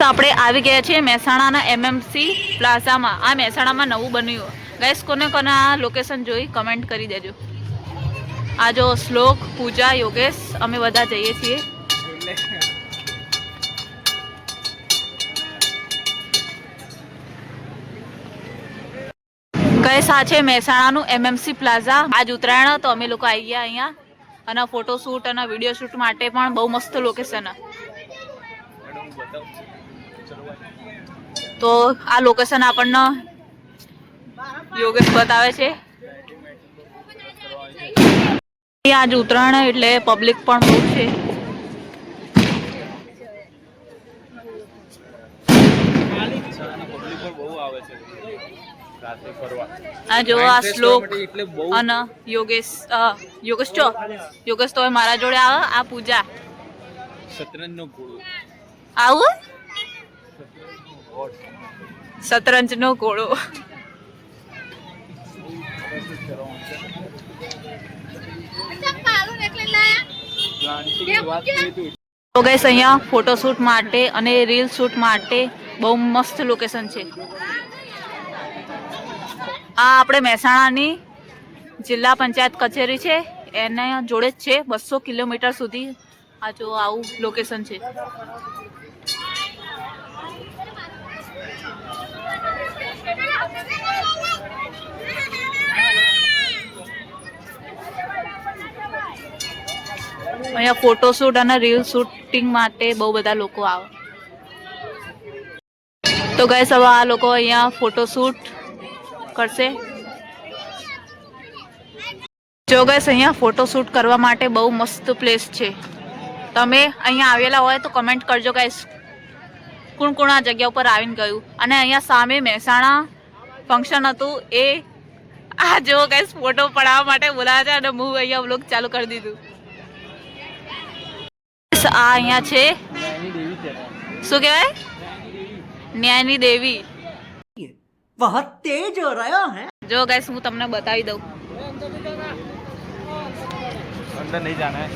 તો આપણે આવી ગયા છીએ મહેસાણાના એમએમસી પ્લાઝામાં. આ મહેસાણામાં નવું બન્યું. ગેસ કોને કોને આ લોકેશન જોઈ કમેન્ટ કરી દેજો. આ જો શ્લોક, પૂજા, યોગેશ, અમે બધા જઈએ છીએ. ગેસ આ છે મહેસાણાનું એમએમસી પ્લાઝા. આજ ઉત્તરાયણ, તો અમે લોકો આવી ગયા અહીંયા. અને ફોટોશૂટ અને વીડિયો શૂટ માટે પણ બહુ મસ્ત લોકેશન તો આ લોકેશન આપણને યોગેશ બતાવે છે. આજ ઉત્તરાયણ એટલે પબ્લિક પણ બહુ છે. આ જો આ શ્લોક અને યોગેશ યોગેશ ચો યોગેશ તો મારા જોડે આવે આ પૂજા. શતરંજ નો ઘોડો આવું? શતરંજ નો ઘોડો. તો અહીંયા ફોટોશૂટ માટે અને રીલ શૂટ માટે બહુ મસ્ત લોકેશન છે. આ આપણે મહેસાણાની જિલ્લા પંચાયત કચેરી છે. એના જોડે જ છે. બસો કિલોમીટર સુધી આ જો આવું લોકેશન છે. અહીંયા ફોટોશૂટ અને રીલ શૂટિંગ માટે બહુ બધા લોકો આવે. તો ગઈ હવે આ લોકો અહીંયા ફોટોશૂટ કરશે. જો ગઈ અહીંયા ફોટોશૂટ કરવા માટે બહુ મસ્ત પ્લેસ છે. તમે અહીંયા આવેલા હોય તો કમેન્ટ કરજો ગાઈસ કુણ કુણ આ જગ્યા ઉપર આવીને ગયું? અને અહીંયા સામે મહેસાણા ફંક્શન હતું. એ આ જો ગાઈસ ફોટો પડાવવા માટે બોલાવ્યા છે અને હું અહીંયા બ્લોગ ચાલુ કરી દીધું. આ અહીંયા છે. શું કહેવાય? ન્યાયની દેવી. બહુ તેજ જો ગાઈસ હું તમને બતાવી દઉં. અંદર નહીં જાના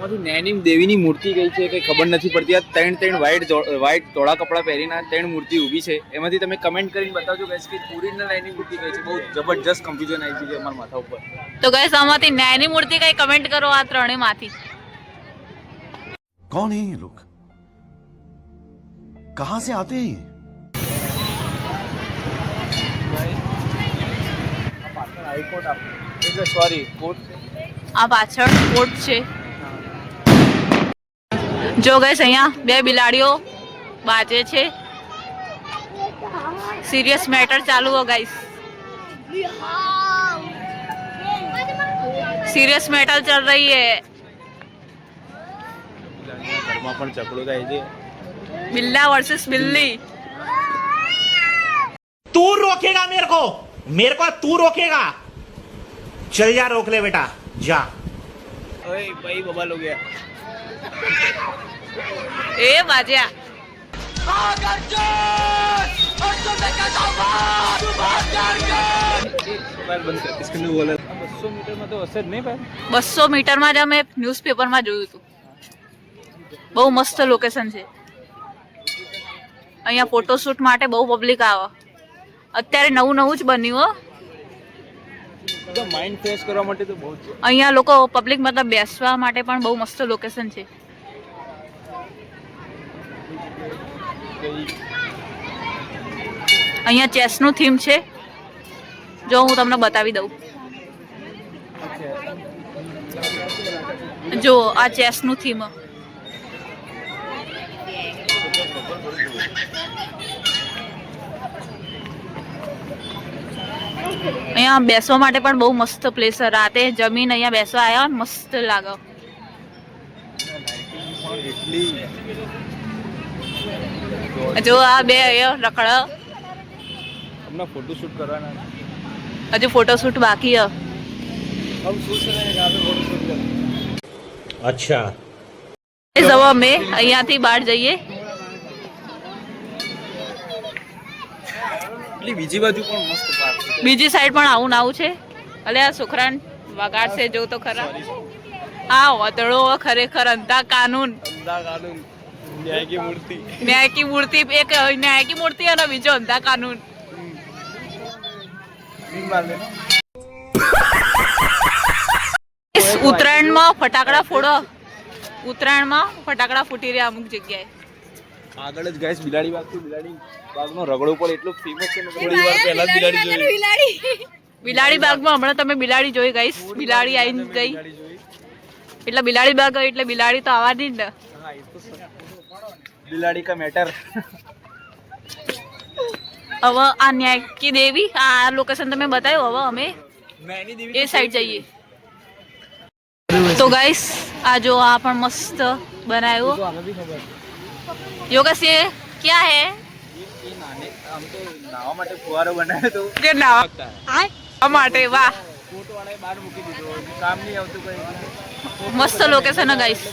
આમાંથી નૈની દેવીની મૂર્તિ કઈ છે કંઈ ખબર નથી પડતી. આ ત્રણ ત્રણ વ્હાઈટ વ્હાઈટ ધોળા કપડાં પહેરીને ત્રણ મૂર્તિ ઊભી છે. એમાંથી તમે કમેન્ટ કરીને બતાવજો ગેસ કે ઓરિજિનલ નૈની મૂર્તિ કઈ છે? બહુ જબરજસ્ત કન્ફ્યુઝન આવી છે અમારા માથા ઉપર. તો ગેસ આમાંથી નૈની મૂર્તિ કંઈ કમેન્ટ કરો આ ત્રણેયમાંથી. કોણ હે લોક કહા સે આતે હે આ પાછળ કોર્ટ છે. જો ગાઈસ અહીંયા બે બિલાડીઓ બાજે છે સિરિયસ મેટર ચાલુ હો ગાઈસ सीरियस मैटर चल रही है ઘરમાં પણ ઝઘડો થાય છે बिल्ला वर्सेस बिल्ली तू रोकेगा मेरे को मेरे को तू रोकेगा चल जा रोक ले बेटा जा ઓય ભાઈ બબા લો એ બાજ્યા બસો મીટરમાં જ અમે ન્યૂઝપેપરમાં જોયું હતું. બહુ મસ્ત લોકેશન છે. અહીંયા ફોટોશૂટ માટે બહુ પબ્લિક આવે. અત્યારે નવું નવું જ બન્યું હો. અહીંયા લોકો પબ્લિક મતલબ બેસવા માટે પણ બહુ મસ્ત લોકેશન છે. અહીંયા ચેસનું થીમ છે. જો હું તમને બતાવી દઉં. જો આ ચેસનું થીમ. અહીંયા બેસવા માટે પણ બહુ મસ્ત પ્લેસ છે. રાતે જમીન અહીંયા બેસવા આવ્યા મસ્ત લાગે. જો આ બે રખડ. હમણાં ફોટો શૂટ કરવાના હજુ ફોટો શૂટ બાકી હે. હમ શૂટ કરેંગે આપણે ફોટો શૂટ કરેંગે અચ્છા. એ જવો અમે અહીંયાથી બહાર જઈએ. બીજી બાજુ પણ મસ્ત પાર્ક બીજી સાઈડ પણ આવું આવું છે. અલે આ સુખરાન વગાડશે જો તો ખરા. આ ઓતળો ખરેખર અંતા કાનૂન અંતા કાનૂન ન્યાય કી મૂર્તિ ન્યાય કી મૂર્તિ એક ન્યાય કી મૂર્તિ અને બીજો અંધા કાનૂન. ઉત્તરાયણમાં ફટાકડા ફોડો. ઉત્તરાયણમાં ફટાકડા ફૂટી રહ્યા અમુક જગ્યાએ. આગળ જ ગાઈસ બિલાડી બાગથી બિલાડી બાગનો રગડો પણ એટલો ફેમસ છે ને થોડી વાર પહેલા બિલાડી જોઈ. બિલાડી. બાગમાં હમણાં તમે બિલાડી જોઈ ગાઈસ બિલાડી આવીને ગઈ. એટલે બિલાડી બાગ એટલે બિલાડી તો આવવાની જ ને. હા એ તો સર. બિલાડી કા મેટર હવે આ ન્યાય કી દેવી આ લોકેશન તમે બતાવ્યું હવે અમે નૈની દેવી એ સાઈડ જઈએ તો ગાઈસ આ જો આ પણ મસ્ત બનાવ્યો તો આને બી ખબર યોગેશ ये क्या है એ નાને આમ તો નાવા માટે ફુવારો બનાવ્યો તો કે ના આ માટે વાહ ફોટો વાળાએ બહાર મૂકી દીધો કામ નહીં આવતું કઈ મસ્ત લોકેશન ગાઈસ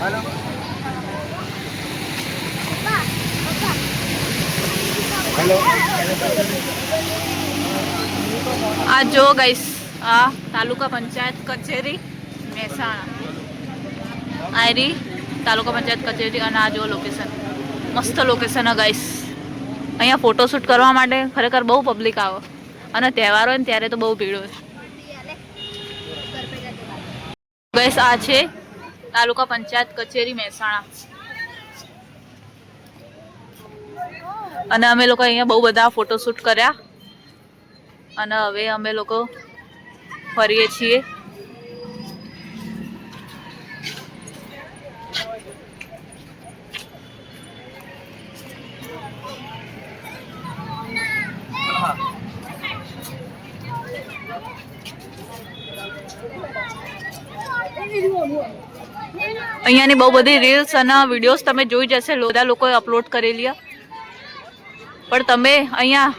હાલો. આ જો ગાઈસ, આ તાલુકા પંચાયત કચેરી, મહેસાણા. આયરી તાલુકા પંચાયત કચેરી અને આ જો લોકેશન મસ્ત લોકેશન ગાઈસ. અહીંયા ફોટોશૂટ કરવા માટે ખરેખર બહુ પબ્લિક આવે. અને તહેવાર હોય ને ત્યારે તો બહુ ભીડ હોય. ગાઈસ, આ છે તાલુકા પંચાયત કચેરી મહેસાણા. અને અમે લોકો અહીંયા બહુ બધા ફોટોશૂટ કર્યા. અને હવે અમે લોકો ફરીએ છીએ. અહીંયાની બહુ બધી રીલ્સ અને વિડીયોઝ તમે જોઈ જશે. બધા લોકોએ અપલોડ કરેલી પણ તમે અહીંયા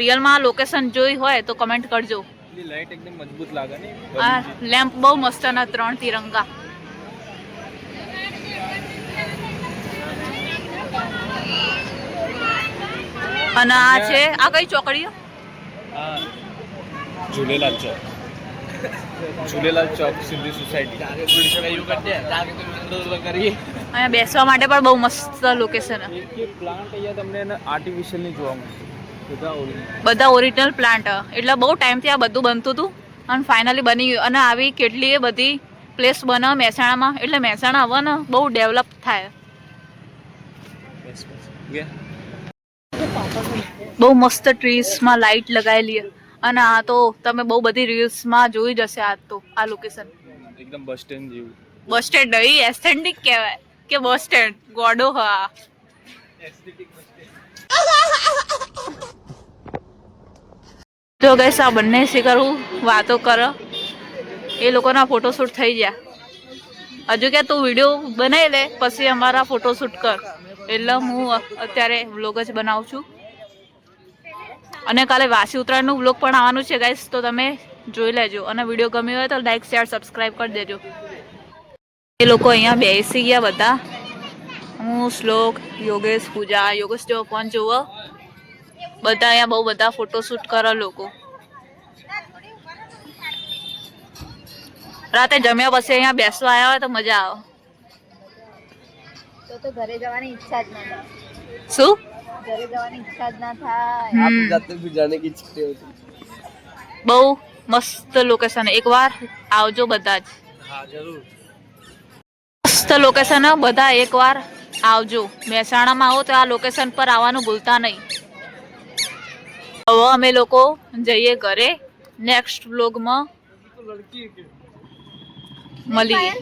રિયલમાં લોકેશન જોઈ હોય તો કમેન્ટ કરજો. પેલી એકદમ મજબૂત લાગે ને. આ લેમ્પ બહુ મસ્ત ના ત્રણ તિરંગા. અને આ છે આ કઈ ચોકડીઓ? ઝૂલેલાલ ચોક. ઝૂલેલાલ ચોક સિંધી સોસાયટી અહીંયા બેસવા માટે પણ બહુ મસ્ત લોકેશન પ્લાન્ટ અહીંયા તમને આર્ટિફિશિયલ નહીં જોવા મળે બધા ઓરિજિનલ પ્લાન્ટ એટલે બહુ ટાઈમથી આ બધું બનતું હતું. અને ફાઇનલી બની ગયું. અને આવી કેટલીય બધી પ્લેસ બને મહેસાણામાં. એટલે મહેસાણા હવે ને બહુ ડેવલપ થાય. બહુ મસ્ત ટ્રીસમાં લાઇટ લગાવેલી. અને આ તો તમે બહુ બધી રીલ્સમાં જોઈ જશે આ તો આ લોકેશન એકદમ બસ સ્ટેન્ડ જેવું. બસ સ્ટેન્ડ નહીં એસ્થેન્ટિક કહેવાય. કે બસ સ્ટેન્ડ ગોડો હા. જો ગઈસ આ બંને શીખરું વાતો કરો. એ લોકોના ફોટોશૂટ થઈ ગયા. હજુ કે તું વીડિયો બનાવી લે પછી અમારા ફોટોશૂટ કર. એટલે હું અત્યારે વ્લોગ જ બનાવું છું. અને કાલે વાસી ઉત્તરાયણનું બ્લોગ પણ આવવાનું છે ગાઈસ તો તમે જોઈ લેજો. અને વીડિયો ગમ્યો હોય તો લાઈક શેર સબસ્ક્રાઈબ કરી દેજો. એ લોકો અહીંયા બેસી ગયા બધા. હું શ્લોક યોગેશ પૂજા યોગેશ જેવો ફોન જુઓ બધા અહીંયા બહુ બધા ફોટોશૂટ કરે લોકો. રાતે જમ્યા પછી અહીંયા બેસવા આવ્યા હોય તો મજા આવે. તો તો ઘરે જવાની ઈચ્છા જ ના શું? બહુ મસ્ત લોકેશન એક વાર આવજો બધા જ. જરૂર. મસ્ત લોકેશન બધા એક વાર આવજો. મહેસાણામાં આવો તો આ લોકેશન પર આવવાનું ભૂલતા નહીં. હવે અમે લોકો જઈએ ઘરે. નેક્સ્ટ વ્લોગમાં મળીએ.